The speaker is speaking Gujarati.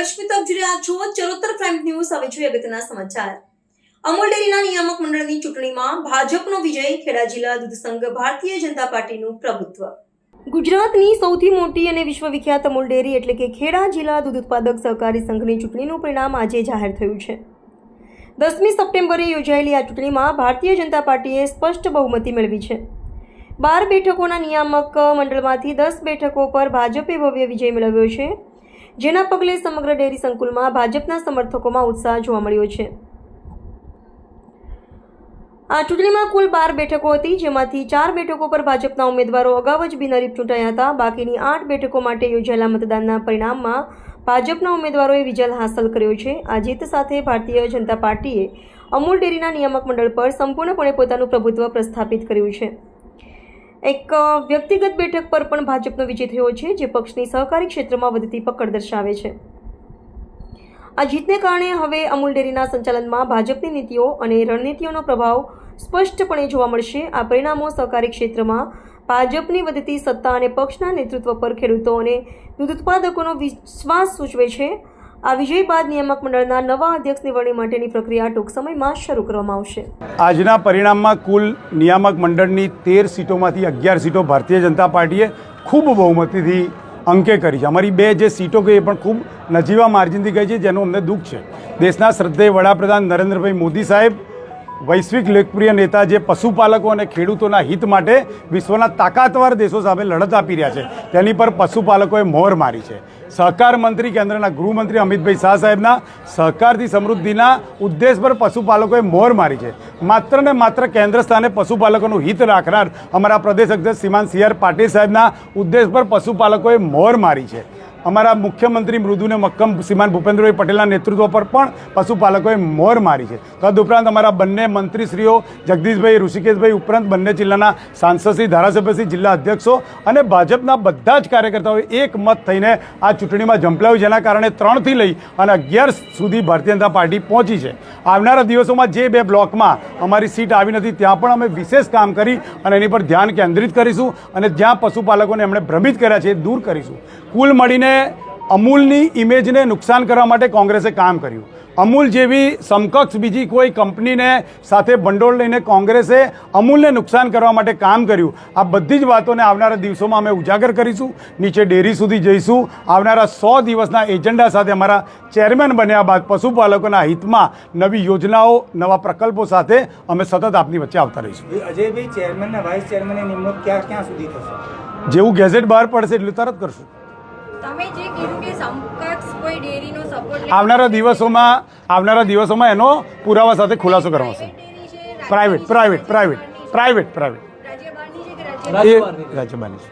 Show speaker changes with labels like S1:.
S1: દર્શક તપ જોઈ રહ્યા છો. ચરોતર પ્રાઇમ ન્યૂઝ હવે જોઈએ અગત્યના સમાચાર. અમૂલ ડેરીના નિયામક મંડળની ચૂંટણીમાં ભાજપનો વિજય, ખેડા જિલ્લા દૂધ સંઘ ભારતીય જનતા પાર્ટીનું પ્રભુત્વ. ગુજરાતની સૌથી મોટી અને વિશ્વવિખ્યાત અમૂલ ડેરી એટલે કે ખેડા જિલ્લા દૂધ ઉત્પાદક સહકારી સંઘની ચૂંટણીનું પરિણામ આજે જાહેર થયું છે. દસમી સપ્ટેમ્બરે યોજાયેલી આ ચૂંટણીમાં ભારતીય જનતા પાર્ટીએ સ્પષ્ટ બહુમતી મેળવી છે. બાર બેઠકોના નિયામક મંડળમાંથી દસ બેઠકો પર ભાજપે ભવ્ય વિજય મેળવ્યો છે. જેના પગલે સમગ્ર ડેરી સંકુલમાં ભાજપના સમર્થકોમાં ઉત્સાહ જોવા મળ્યો છે. આ ચૂંટણીમાં કુલ બાર બેઠકો હતી, જેમાંથી ચાર બેઠકો પર ભાજપના ઉમેદવારો અગાઉ જ બિનહરીફ ચૂંટાયા હતા. બાકીની આઠ બેઠકો માટે યોજાયેલા મતદાનના પરિણામમાં ભાજપના ઉમેદવારોએ વિજય હાંસલ કર્યો છે. આ જીત સાથે ભારતીય જનતા પાર્ટીએ અમૂલ ડેરીના નિયામક મંડળ પર સંપૂર્ણપણે પોતાનું પ્રભુત્વ પ્રસ્થાપિત કર્યું છે. એક વ્યક્તિગત બેઠક પર પણ ભાજપનો વિજય થયો છે, જે પક્ષની સહકારી ક્ષેત્રમાં વધતી પકડ દર્શાવે છે. આ જીતને કારણે હવે અમૂલ ડેરીના સંચાલનમાં ભાજપની નીતિઓ અને રણનીતિઓનો પ્રભાવ સ્પષ્ટપણે જોવા મળશે. આ પરિણામો સહકારી ક્ષેત્રમાં ભાજપની વધતી સત્તા અને પક્ષના નેતૃત્વ પર ખેડૂતો અને દૂધ ઉત્પાદકોનો વિશ્વાસ સૂચવે છે. આ વિજય બાદ નિયામક મંડળના નવા અધ્યક્ષની વરણી માટેની પ્રક્રિયા ટૂંક સમયમાં શરૂ કરવામાં આવશે.
S2: આજના પરિણામમાં કુલ નિયામક મંડળની તેર સીટોમાંથી અગિયાર સીટો ભારતીય જનતા પાર્ટીએ ખૂબ બહુમતીથી અંકે કરી છે. અમારી બે જે સીટો ગઈ એ પણ ખૂબ નજીવા માર્જિનથી ગઈ છે, જેનું અમને દુઃખ છે. દેશના શ્રદ્ધેય વડાપ્રધાન નરેન્દ્રભાઈ મોદી સાહેબ વૈશ્વિક લોકપ્રિય નેતા જે પશુપાલકો અને ખેડૂતોના હિત માટે વિશ્વના તાકાતવાર દેશો સામે લડત આપી રહ્યા છે, તેની પર પશુપાલકોએ મોહર મારી છે. સહકાર મંત્રી કેન્દ્રના ગૃહમંત્રી અમિતભાઈ શાહ સાહેબના સહકારથી સમૃદ્ધિના ઉદ્દેશ પર પશુપાલકોએ મોહર મારી છે. માત્ર ને માત્ર કેન્દ્ર સ્થાને પશુપાલકોનું હિત રાખનાર અમારા પ્રદેશ અધ્યક્ષ શ્રીમાન સી આર પાટીલ સાહેબના ઉદ્દેશ પર પશુપાલકોએ મોહર મારી છે. અમારા મુખ્યમંત્રી મૃદુને મક્કમ શ્રીમાન ભૂપેન્દ્રભાઈ પટેલના નેતૃત્વ પર પણ પશુપાલકોએ મોર મારી છે. તદુપરાંત અમારા બંને મંત્રીશ્રીઓ જગદીશભાઈ, ઋષિકેશભાઈ ઉપરાંત બંને જિલ્લાના સાંસદશ્રી ધારાસભ્યશ્રી જિલ્લા અધ્યક્ષો અને ભાજપના બધા જ કાર્યકર્તાઓએ એક મત થઈને આ ચૂંટણીમાં ઝંપલાવ્યું, જેના કારણે ત્રણથી લઈ અને અગિયાર સુધી ભારતીય જનતા પાર્ટી પહોંચી છે. આવનારા દિવસોમાં જે બે બ્લોકમાં અમારી સીટ આવી નથી, ત્યાં પણ અમે વિશેષ કામ કરી અને એની પર ધ્યાન કેન્દ્રિત કરીશું અને જ્યાં પશુપાલકોને એમણે ભ્રમિત કર્યા છે એ દૂર કરીશું. કુલ મળીને અમૂલની ઇમેજને નુકસાન કરવા માટે કોંગ્રેસે કામ કર્યું. અમૂલ જેવી સમકક્ષ બીજી કોઈ કંપનીને સાથે ભંડોળ લઈને કોંગ્રેસે અમૂલને નુકસાન કરવા માટે કામ કર્યું. આ બધી જ વાતોને આવનારા દિવસોમાં અમે ઉજાગર કરીશું. નીચે ડેરી સુધી જઈશું. આવનારા સો દિવસના એજન્ડા સાથે અમારા ચેરમેન બન્યા બાદ પશુપાલકોના હિતમાં નવી યોજનાઓ નવા પ્રકલ્પો સાથે અમે સતત આપની વચ્ચે આવતા રહીશું.
S3: અજયભાઈ ચેરમેન વાઇસ ચેરમેનની નિમણૂક ક્યાં ક્યાં સુધી થશે?
S2: જેવું ગેઝેટ બહાર પડશે એટલું તરત કરશું. આવનારા દિવસોમાં આવનારા દિવસોમાં એનો પુરાવા સાથે ખુલાસો કરવાનો છે. Private private private private private
S4: રાજ્ય બહારની
S2: છે.